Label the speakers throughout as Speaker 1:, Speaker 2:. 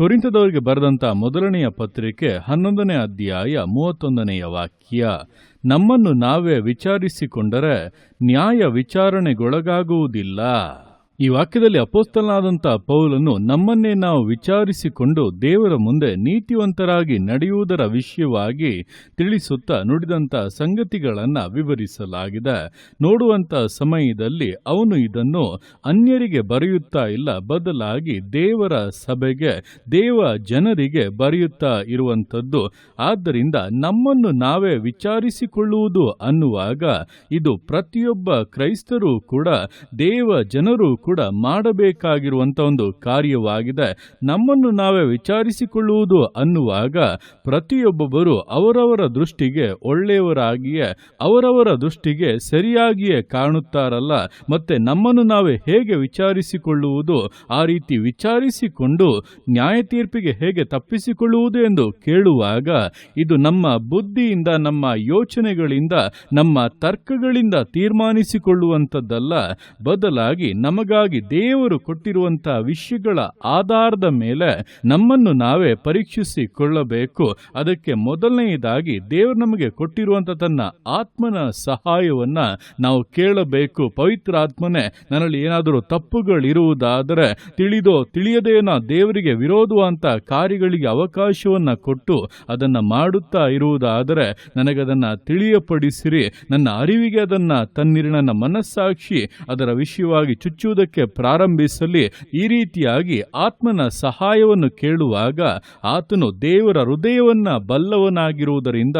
Speaker 1: ಕೊರಿಂತದವರಿಗೆ ಬರೆದಂತ ಮೊದಲನೆಯ ಪತ್ರಿಕೆ ಹನ್ನೊಂದನೇ ಅಧ್ಯಾಯ ಮೂವತ್ತೊಂದನೆಯ ವಾಕ್ಯ. ನಮ್ಮನ್ನು ನಾವೇ ವಿಚಾರಿಸಿಕೊಂಡರೆ ನ್ಯಾಯ ವಿಚಾರಣೆಗೊಳಗಾಗುವುದಿಲ್ಲ. ಈ ವಾಕ್ಯದಲ್ಲಿ ಅಪೋಸ್ತಲನಾದಂಥ ಪೌಲನ್ನು ನಮ್ಮನ್ನೇ ನಾವು ವಿಚಾರಿಸಿಕೊಂಡು ದೇವರ ಮುಂದೆ ನೀತಿವಂತರಾಗಿ ನಡೆಯುವುದರ ವಿಷಯವಾಗಿ ತಿಳಿಸುತ್ತಾ ನುಡಿದಂಥ ಸಂಗತಿಗಳನ್ನು ವಿವರಿಸಲಾಗಿದೆ. ನೋಡುವಂಥ ಸಮಯದಲ್ಲಿ ಅವನು ಇದನ್ನು ಅನ್ಯರಿಗೆ ಬರೆಯುತ್ತಾ ಇಲ್ಲ, ಬದಲಾಗಿ ದೇವರ ಸಭೆಗೆ, ದೇವ ಜನರಿಗೆ ಬರೆಯುತ್ತಾ ಇರುವಂಥದ್ದು. ಆದ್ದರಿಂದ ನಮ್ಮನ್ನು ನಾವೇ ವಿಚಾರಿಸಿಕೊಳ್ಳುವುದು ಅನ್ನುವಾಗ ಇದು ಪ್ರತಿಯೊಬ್ಬ ಕ್ರೈಸ್ತರು ಕೂಡ ದೇವ ಜನರು ಮಾಡಬೇಕಾಗಿರುವಂಥ ಒಂದು ಕಾರ್ಯವಾಗಿದೆ. ನಮ್ಮನ್ನು ನಾವೇ ವಿಚಾರಿಸಿಕೊಳ್ಳುವುದು ಅನ್ನುವಾಗ ಪ್ರತಿಯೊಬ್ಬೊಬ್ಬರು ಅವರವರ ದೃಷ್ಟಿಗೆ ಒಳ್ಳೆಯವರಾಗಿಯೇ, ಅವರವರ ದೃಷ್ಟಿಗೆ ಸರಿಯಾಗಿಯೇ ಕಾಣುತ್ತಾರಲ್ಲ. ಮತ್ತೆ ನಮ್ಮನ್ನು ನಾವೇ ಹೇಗೆ ವಿಚಾರಿಸಿಕೊಳ್ಳುವುದು? ಆ ರೀತಿ ವಿಚಾರಿಸಿಕೊಂಡು ನ್ಯಾಯ ತೀರ್ಪಿಗೆ ಹೇಗೆ ತಪ್ಪಿಸಿಕೊಳ್ಳುವುದು ಎಂದು ಕೇಳುವಾಗ ಇದು ನಮ್ಮ ಬುದ್ಧಿಯಿಂದ, ನಮ್ಮ ಯೋಚನೆಗಳಿಂದ, ನಮ್ಮ ತರ್ಕಗಳಿಂದ ತೀರ್ಮಾನಿಸಿಕೊಳ್ಳುವಂಥದ್ದಲ್ಲ. ಬದಲಾಗಿ ನಮಗಾಗಿ ದೇವರು ಕೊಟ್ಟಿರುವಂಥ ವಿಷಯಗಳ ಆಧಾರದ ಮೇಲೆ ನಮ್ಮನ್ನು ನಾವೇ ಪರೀಕ್ಷಿಸಿಕೊಳ್ಳಬೇಕು. ಅದಕ್ಕೆ ಮೊದಲನೆಯದಾಗಿ ದೇವರು ನಮಗೆ ಕೊಟ್ಟಿರುವಂಥ ತನ್ನ ಆತ್ಮನ ಸಹಾಯವನ್ನ ನಾವು ಕೇಳಬೇಕು. ಪವಿತ್ರ ಆತ್ಮನೇ, ನನ್ನಲ್ಲಿ ಏನಾದರೂ ತಪ್ಪುಗಳಿರುವುದಾದರೆ ತಿಳಿದೋ ತಿಳಿಯದೇನ ದೇವರಿಗೆ ವಿರೋಧವಂತ ಕಾರ್ಯಗಳಿಗೆ ಅವಕಾಶವನ್ನ ಕೊಟ್ಟು ಅದನ್ನ ಮಾಡುತ್ತಾ ಇರುವುದಾದರೆ ನನಗದನ್ನ ತಿಳಿಯಪಡಿಸಿರಿ. ನನ್ನ ಅರಿವಿಗೆ ಅದನ್ನ ತನ್ನಿರಿ. ನನ್ನ ಮನಸ್ಸಾಕ್ಷಿ ಅದರ ವಿಷಯವಾಗಿ ಚುಚ್ಚುವುದಕ್ಕೆ ಪ್ರಾರಂಭಿಸಲಿ. ಈ ರೀತಿಯಾಗಿ ಆತ್ಮನ ಸಹಾಯವನ್ನು ಕೇಳುವಾಗ ಆತನು ದೇವರ ಹೃದಯವನ್ನ ಬಲ್ಲವನಾಗಿರುವುದರಿಂದ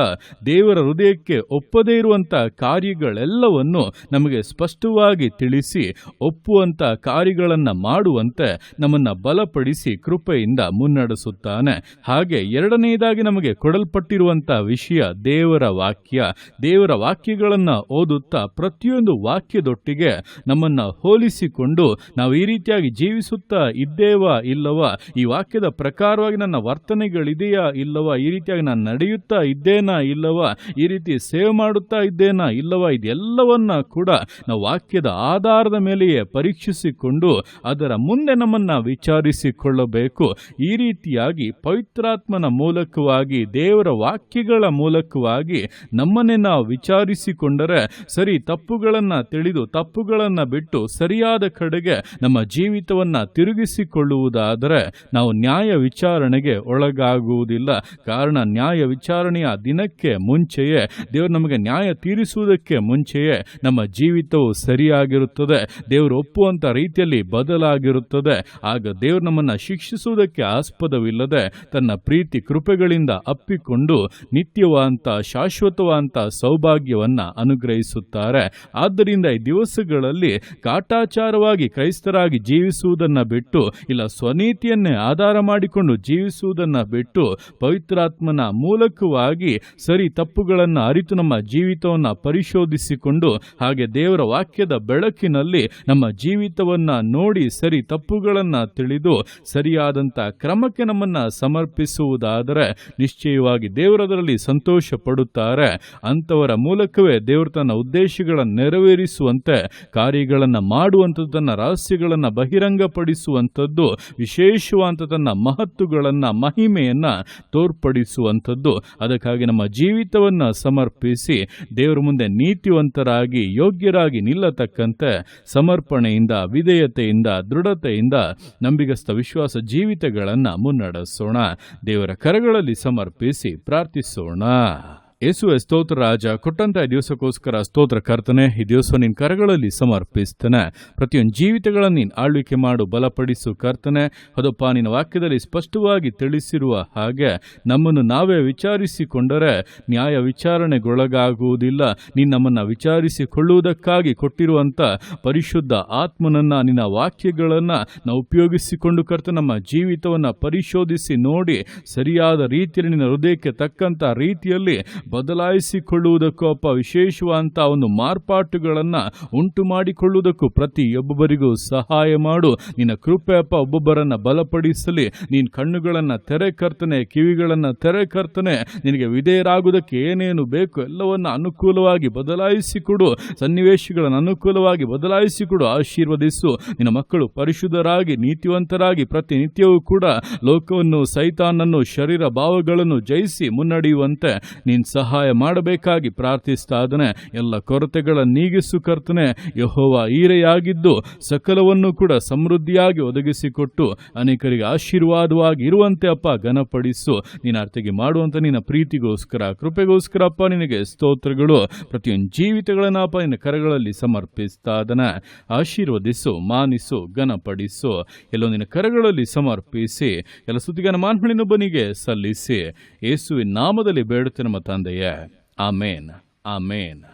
Speaker 1: ದೇವರ ಹೃದಯಕ್ಕೆ ಒಪ್ಪದೇ ಇರುವಂತ ಕಾರ್ಯಗಳೆಲ್ಲವನ್ನು ನಮಗೆ ಸ್ಪಷ್ಟವಾಗಿ ತಿಳಿಸಿ, ಒಪ್ಪುವಂತ ಕಾರ್ಯಗಳನ್ನ ಮಾಡುವಂತೆ ನಮ್ಮನ್ನ ಬಲಪಡಿಸಿ ಕೃಪೆಯಿಂದ ಮುನ್ನಡೆಸುತ್ತಾನೆ. ಹಾಗೆ ಎರಡನೆಯದಾಗಿ ನಮಗೆ ಕೊಡಲ್ಪಟ್ಟಿರುವಂತ ವಿಷಯ ದೇವರ ವಾಕ್ಯ. ದೇವರ ವಾಕ್ಯಗಳನ್ನ ಓದುತ್ತಾ ಪ್ರತಿಯೊಂದು ವಾಕ್ಯದೊಟ್ಟಿಗೆ ನಮ್ಮನ್ನ ಹೋಲಿಸಿಕೊಂಡು ನಾವು ಈ ರೀತಿಯಾಗಿ ಜೀವಿಸುತ್ತಾ ಇದ್ದೇವಾ ಇಲ್ಲವ? ಈ ವಾಕ್ಯದ ಪ್ರಕಾರವಾಗಿ ನನ್ನ ವರ್ತನೆಗಳಿದೆಯಾ ಇಲ್ಲವಾ? ಈ ರೀತಿಯಾಗಿ ನಾನು ನಡೆಯುತ್ತಾ ಇದ್ದೇನಾ ಇಲ್ಲವ? ಈ ರೀತಿ ಸೇವೆ ಮಾಡುತ್ತಾ ಇದ್ದೇನಾ ಇಲ್ಲವ? ಇದೆಲ್ಲವನ್ನ ಕೂಡ ನಾವು ವಾಕ್ಯದ ಆಧಾರದ ಮೇಲೆಯೇ ಪರೀಕ್ಷಿಸಿಕೊಂಡು ಅದರ ಮುಂದೆ ನಮ್ಮನ್ನ ವಿಚಾರಿಸಿಕೊಳ್ಳಬೇಕು. ಈ ರೀತಿಯಾಗಿ ಪವಿತ್ರಾತ್ಮನ ಮೂಲಕವಾಗಿ, ದೇವರ ವಾಕ್ಯಗಳ ಮೂಲಕವಾಗಿ ನಮ್ಮನ್ನೇ ನಾವು ವಿಚಾರಿಸಿಕೊಂಡರೆ ಸರಿ ತಪ್ಪುಗಳನ್ನ ತಿಳಿದು ತಪ್ಪುಗಳನ್ನ ಬಿಟ್ಟು ಸರಿಯಾದ ಕಡೆಗೆ ನಮ್ಮ ಜೀವಿತವನ್ನ ತಿರುಗಿಸಿಕೊಳ್ಳುವುದಾದರೆ ನಾವು ನ್ಯಾಯ ವಿಚಾರಣೆಗೆ ಒಳಗಾಗುವುದಿಲ್ಲ. ಕಾರಣ ನ್ಯಾಯ ವಿಚಾರಣೆಯ ದಿನಕ್ಕೆ ಮುಂಚೆಯೇ, ದೇವರು ನಮಗೆ ನ್ಯಾಯ ತೀರಿಸುವುದಕ್ಕೆ ಮುಂಚೆಯೇ ನಮ್ಮ ಜೀವಿತವು ಸರಿಯಾಗಿರುತ್ತದೆ. ದೇವರು ಒಪ್ಪುವಂಥ ರೀತಿಯಲ್ಲಿ ಬದಲಾಗಿರುತ್ತದೆ. ಆಗ ದೇವರು ನಮ್ಮನ್ನ ಶಿಕ್ಷಿಸುವುದಕ್ಕೆ ಆಸ್ಪದವಿಲ್ಲದೆ ತನ್ನ ಪ್ರೀತಿ ಕೃಪೆಗಳಿಂದ ಅಪ್ಪಿಕೊಂಡು ನಿತ್ಯವಾಂತ, ಶಾಶ್ವತವಾಂತ ಸೌಭಾಗ್ಯವನ್ನ ಅನುಗ್ರಹಿಸುತ್ತಾರೆ. ಆದ್ದರಿಂದ ಈ ದಿವಸಗಳಲ್ಲಿ ಕಾಟಾಚಾರವಾಗಿ ಕ್ರೈಸ್ತರಾಗಿ ಜೀವಿಸುವುದನ್ನ ಬಿಟ್ಟು, ಇಲ್ಲ ಸ್ವನೀತಿಯನ್ನೇ ಆಧಾರ ಮಾಡಿಕೊಂಡು ಜೀವಿಸುವುದನ್ನ ಬಿಟ್ಟು ಪವಿತ್ರಾತ್ಮನ ಮೂಲಕವಾಗಿ ಸರಿ ತಪ್ಪುಗಳನ್ನು ಅರಿತು ನಮ್ಮ ಜೀವಿತವನ್ನ ಪರಿಶೋಧಿಸಿಕೊಂಡು, ಹಾಗೆ ದೇವರ ವಾಕ್ಯದ ಬೆಳಕಿನಲ್ಲಿ ನಮ್ಮ ಜೀವಿತವನ್ನ ನೋಡಿ ಸರಿ ತಪ್ಪುಗಳನ್ನು ತಿಳಿದು ಸರಿಯಾದಂಥ ಕ್ರಮಕ್ಕೆ ನಮ್ಮನ್ನ ಸಮರ್ಪಿಸುವುದಾದರೆ ನಿಶ್ಚಯವಾಗಿ ದೇವರದರಲ್ಲಿ ಸಂತೋಷ ಪಡುತ್ತಾರೆ ಅಂಥವರ ಮೂಲಕವೇ ದೇವರು ತನ್ನ ಉದ್ದೇಶಗಳನ್ನು ನೆರವೇರಿಸುವಂತೆ ಕಾರ್ಯಗಳನ್ನು ಮಾಡುವಂಥದ್ದು ತನ್ನ ರಹಸ್ಯಗಳನ್ನು ಬಹಿರಂಗಪಡಿಸುವಂಥದ್ದು ವಿಶೇಷವಾದ ತನ್ನ ಮಹತ್ತುಗಳನ್ನ, ಮಹಿಮೆಯನ್ನ ತೋರ್ಪಡಿಸುವಂಥದ್ದು. ಅದಕ್ಕಾಗಿ ನಮ್ಮ ಜೀವಿತವನ್ನ ಸಮರ್ಪಿಸಿ, ದೇವರ ಮುಂದೆ ನೀತಿವಂತರಾಗಿ, ಯೋಗ್ಯರಾಗಿ ನಿಲ್ಲತಕ್ಕಂತೆ ಸಮರ್ಪಣೆಯಿಂದ, ವಿಧೇಯತೆಯಿಂದ, ದೃಢತೆಯಿಂದ ನಂಬಿಗಸ್ತ ವಿಶ್ವಾಸ ಜೀವಿತಗಳನ್ನ ಮುನ್ನಡೆಸೋಣ. ದೇವರ ಕರಗಳಲ್ಲಿ ಸಮರ್ಪಿಸಿ ಪ್ರಾರ್ಥಿಸೋಣ. ಯೇಸುವೆ ಸ್ತೋತ್ರ ರಾಜ ಕೊಟ್ಟಂತ ಈ ದಿವಸಕ್ಕೋಸ್ಕರ ಸ್ತೋತ್ರ ಕರ್ತನೆ, ಈ ದಿವಸ ನಿನ್ನ ಕರಗಳಲ್ಲಿ ಸಮರ್ಪಿಸ್ತಾನೆ. ಪ್ರತಿಯೊಂದು ಜೀವಿತಗಳನ್ನು ನೀನು ಆಳ್ವಿಕೆ ಮಾಡು, ಬಲಪಡಿಸು ಕರ್ತನೆ. ಅದಪ್ಪ ನಿನ್ನ ವಾಕ್ಯದಲ್ಲಿ ಸ್ಪಷ್ಟವಾಗಿ ತಿಳಿಸಿರುವ ಹಾಗೆ ನಮ್ಮನ್ನು ನಾವೇ ವಿಚಾರಿಸಿಕೊಂಡರೆ ನ್ಯಾಯ ವಿಚಾರಣೆಗೊಳಗಾಗುವುದಿಲ್ಲ. ನೀನು ನಮ್ಮನ್ನು ವಿಚಾರಿಸಿಕೊಳ್ಳುವುದಕ್ಕಾಗಿ ಕೊಟ್ಟಿರುವಂಥ ಪರಿಶುದ್ಧ ಆತ್ಮನನ್ನು, ನಿನ್ನ ವಾಕ್ಯಗಳನ್ನು ನಾವು ಉಪಯೋಗಿಸಿಕೊಂಡು ಕರ್ತ ನಮ್ಮ ಜೀವಿತವನ್ನು ಪರಿಶೋಧಿಸಿ ನೋಡಿ, ಸರಿಯಾದ ರೀತಿಯಲ್ಲಿ, ನಿನ್ನ ಹೃದಯಕ್ಕೆ ತಕ್ಕಂಥ ರೀತಿಯಲ್ಲಿ ಬದಲಾಯಿಸಿಕೊಳ್ಳುವುದಕ್ಕೂ ಅಪ್ಪ ವಿಶೇಷವಾದಂಥ ಒಂದು ಮಾರ್ಪಾಟುಗಳನ್ನು ಉಂಟು ಮಾಡಿಕೊಳ್ಳುವುದಕ್ಕೂ ಪ್ರತಿಯೊಬ್ಬೊಬ್ಬರಿಗೂ ಸಹಾಯ ಮಾಡು. ನಿನ್ನ ಕೃಪೆ ಅಪ್ಪ ಒಬ್ಬೊಬ್ಬರನ್ನು ಬಲಪಡಿಸಲಿ. ನೀನು ಕಣ್ಣುಗಳನ್ನು ತೆರೆ ಕರ್ತನೆ, ಕಿವಿಗಳನ್ನು ತೆರೆ ಕರ್ತನೆ. ನಿನಗೆ ವಿಧೇಯರಾಗುವುದಕ್ಕೆ ಏನೇನು ಬೇಕು ಎಲ್ಲವನ್ನು ಅನುಕೂಲವಾಗಿ ಬದಲಾಯಿಸಿಕೊಡು. ಸನ್ನಿವೇಶಗಳನ್ನು ಅನುಕೂಲವಾಗಿ ಬದಲಾಯಿಸಿಕೊಡು. ಆಶೀರ್ವದಿಸು. ನಿನ್ನ ಮಕ್ಕಳು ಪರಿಶುದ್ಧರಾಗಿ, ನೀತಿವಂತರಾಗಿ ಪ್ರತಿನಿತ್ಯವೂ ಕೂಡ ಲೋಕವನ್ನು ಸೈತಾನನ್ನು ಶರೀರ ಭಾವಗಳನ್ನು ಜಯಿಸಿ ಮುನ್ನಡೆಯುವಂತೆ. ನೀನು ಸಹಾಯ ಮಾಡಬೇಕಾಗಿ ಪ್ರಾರ್ಥಿಸ್ತಾದನೆ ಎಲ್ಲ ಕೊರತೆಗಳ ನೀಗಿಸು ಕರ್ತನೆ, ಯಹೋವ ಈರೆಯಾಗಿದ್ದು ಸಕಲವನ್ನು ಕೂಡ ಸಮೃದ್ಧಿಯಾಗಿ ಒದಗಿಸಿಕೊಟ್ಟು ಅನೇಕರಿಗೆ ಆಶೀರ್ವಾದವಾಗಿ ಇರುವಂತೆ ಅಪ್ಪ ಘನಪಡಿಸು. ನೀನು ಅರ್ಥಗೆ ಮಾಡುವಂತ ನಿನ್ನ ಪ್ರೀತಿಗೋಸ್ಕರ, ಕೃಪೆಗೋಸ್ಕರ ಅಪ್ಪ ನಿನಗೆ ಸ್ತೋತ್ರಗಳು. ಪ್ರತಿಯೊಂದು ಜೀವಿತಗಳನ್ನ ಅಪ್ಪ ನಿನ್ನ ಕರಗಳಲ್ಲಿ ಸಮರ್ಪಿಸ್ತಾದನ ಆಶೀರ್ವದಿಸು, ಮಾನಿಸು, ಘನಪಡಿಸು. ನಿನ್ನ ಕರಗಳಲ್ಲಿ ಸಮರ್ಪಿಸಿ, ಎಲ್ಲ ಸುದ್ದಿಗನ ಮಾನ್ಮಣಿನೊಬ್ಬನಿಗೆ ಸಲ್ಲಿಸಿ. ಯೇಸುವಿನ ನಾಮದಲ್ಲಿ ಬೇಡುತ್ತೆ ನಮ್ಮ Judea. Amen. Amen.